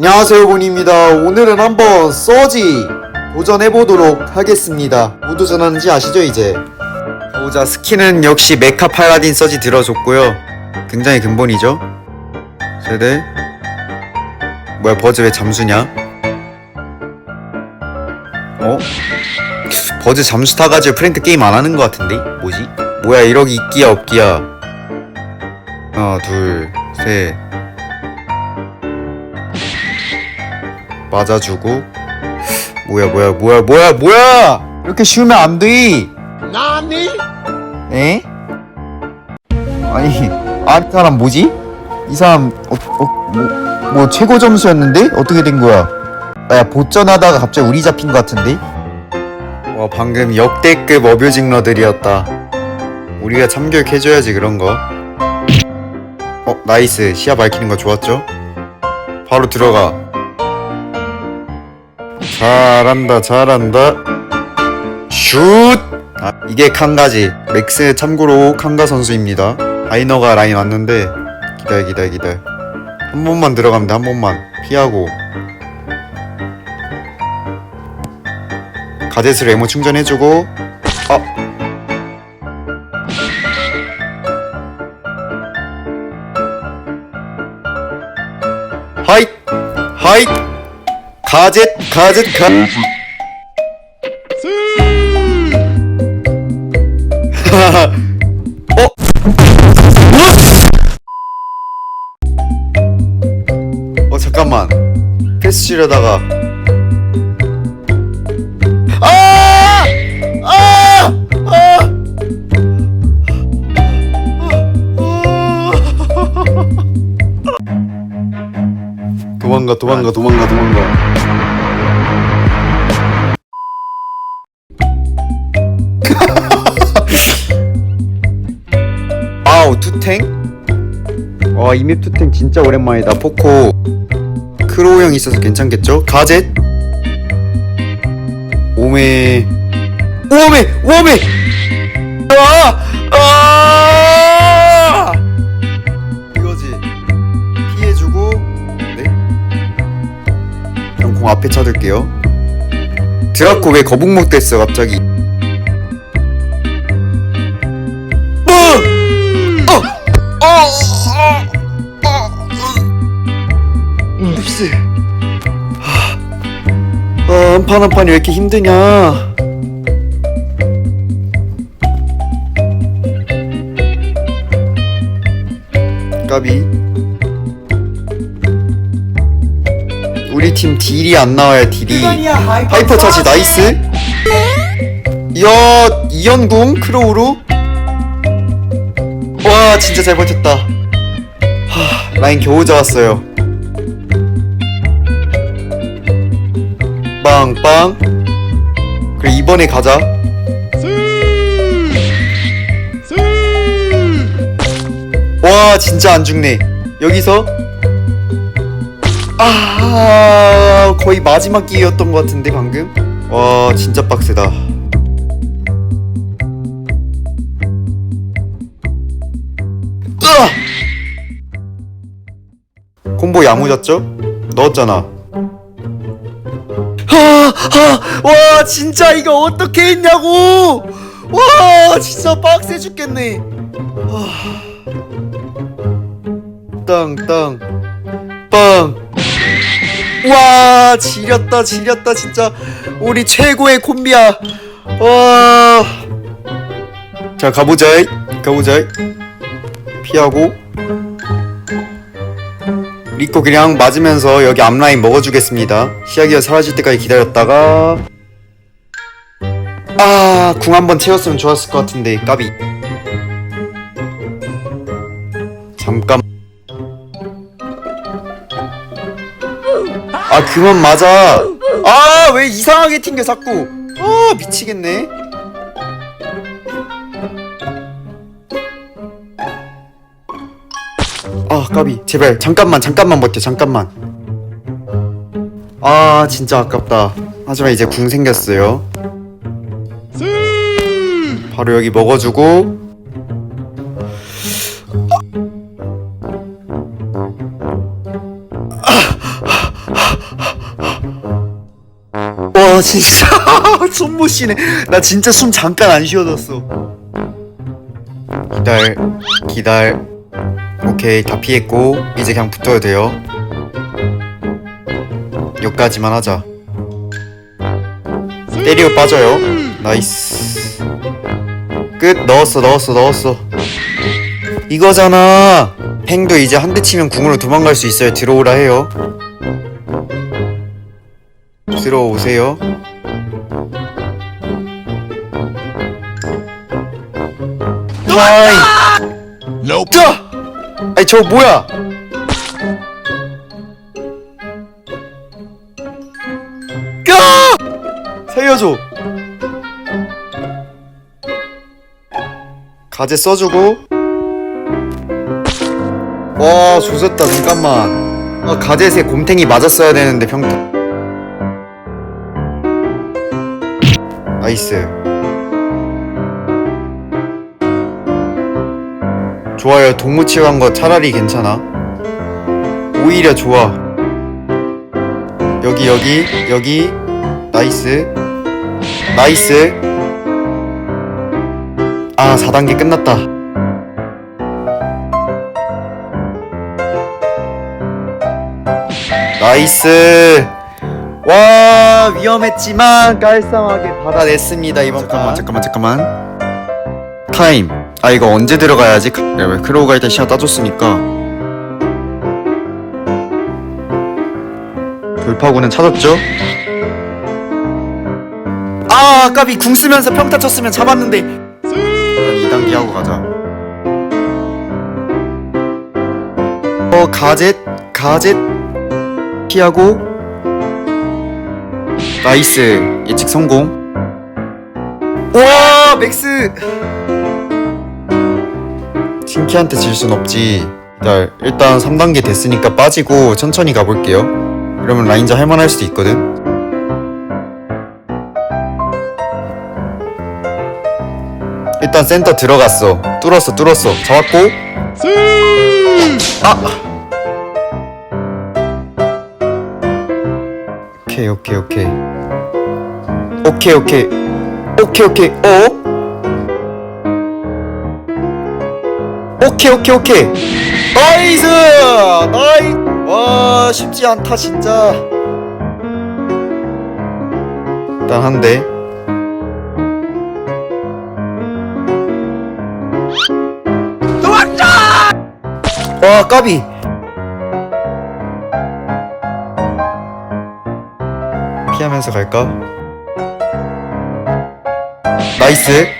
안녕하세요 본입니다. 오늘은 한번 서지 도전해보도록 하겠습니다. 뭐 도전하는지 아시죠 이제? 보자 스킨은 역시 메카 팔라딘 서지 들어줬고요. 굉장히 근본이죠? 세대 뭐야 버즈 왜 잠수냐? 어? 버즈 잠수 타가지고 프랭크 게임 안 하는 것 같은데? 뭐지? 뭐야 1억 있기야 없기야? 하나 둘셋 맞아주고 뭐야 뭐야 뭐야 뭐야 뭐야 이렇게 쉬우면 안 돼 나니? 에? 아니 아 사람 뭐지? 이 사람 어, 어, 뭐, 뭐 최고 점수였는데? 어떻게 된 거야? 아, 야 보전하다가 갑자기 우리 잡힌 것 같은데? 와 방금 역대급 어뷰징러들이었다 우리가 참교육해줘야지 그런 거 어? 나이스 시야 밝히는 거 좋았죠? 바로 들어가 잘한다 잘한다. 슛! 아, 이게 칸가지. 맥스 참고로 칸가 선수입니다. 아이너가 라인 왔는데 기다려 기다려 기다려. 한 번만 들어가면 돼 한 번만. 피하고. 가젯으로 에모 충전해주고. 어! 하이 하이 가젯 가젯 가 어? 어 잠깐만 패스 치려다가 도망가 도망가 도망가 도망가 아우 투탱? 와 이맵 투탱 진짜 오랜만이다 포코 크로우 형 있어서 괜찮겠죠? 가젯 오메 오메 오메 아! 아! 공 앞에 쳐둘게요 드라코 왜 거북목 됐어 갑자기 어! 어! 어! 흡스 아, 한판 한 판이 왜 이렇게 힘드냐 까비 우리 팀 딜이 안 나와요 딜이. 하이퍼 차지. 나이스. 이야 이연궁 크로우로. 와 진짜 잘 버텼다. 하 라인 겨우 잡았어요. 빵빵. 그래 이번에 가자. 와 진짜 안 죽네. 여기서 아 거의 마지막 기회였던 것 같은데 방금? 와 진짜 빡세다! 콤보 야무졌죠? 넣었잖아. 하, 하, 와 진짜 이거 어떻게 했냐고! 와 진짜 빡세 죽겠네. 땅땅. 빵. 와 지렸다 지렸다 진짜. 우리 최고의 콤비야. 와. 자 가보자. 가보자. 피하고. 리코 그냥 맞으면서 여기 앞라인 먹어주겠습니다. 시야기가 사라질 때까지 기다렸다가. 아궁 한번 채웠으면 좋았을 것 같은데 까비. 잠깐 아 그만 맞아. 아 왜 이상하게 튕겨 자꾸. 아 미치겠네. 아 까비. 제발 잠깐만 잠깐만 버텨 잠깐만. 아 진짜 아깝다. 하지만 이제 궁 생겼어요. 바로 여기 먹어주고 아 진짜. 숨 못 쉬네. 나 진짜 숨 잠깐 안 쉬어졌어. 기다려 기다려. 오케이 다 피했고 이제 그냥 붙어야 돼요. 여기까지만 하자. 때리고 빠져요. 나이스. 끝. 넣었어 넣었어 넣었어. 이거잖아. 팽도 이제 한 대 치면 궁으로 도망갈 수 있어요. 들어오라 해요 들어오세요 와이 Nope. 자! 아니 저 뭐야? 까! 살려줘. 가재 써주고. 와 조졌다 잠깐만. 아 가재새 곰탱이 맞았어야 되는데 평타. 나이스. 좋아요. 동무치 간거 차라리 괜찮아. 오히려 좋아. 여기 여기 여기 나이스 나이스 아 4단계 끝났다 나이스 와 위험했지만 깔쌈하게 받아냈습니다 이번 잠깐만 잠깐만 잠깐만. 타임. 아 이거 언제 들어가야지? 야, 왜 크로우가 일단 시야 따줬으니까. 돌파구는 찾았죠? 아 까비 궁 쓰면서 평타 쳤으면 잡았는데. 일단 2단계 하고 가자. 어 가젯? 가젯? 피하고 나이스. 예측 성공. 와 맥스! 팅키한테 질 순 없지. 일단, 일단 3단계 됐으니까 빠지고 천천히 가볼게요. 이러면 라인자 할만할 수도 있거든. 일단 센터 들어갔어. 뚫었어 뚫었어. 잡았고. 아! 오케이 오케이 오케이 오케이 오케이. 오케이 오케이. 어? 오케이 오케이 오케이. 나이스! 나이 와 쉽지 않다 진짜. 일단 한대. 와 까비. 피하면서 갈까? 나이스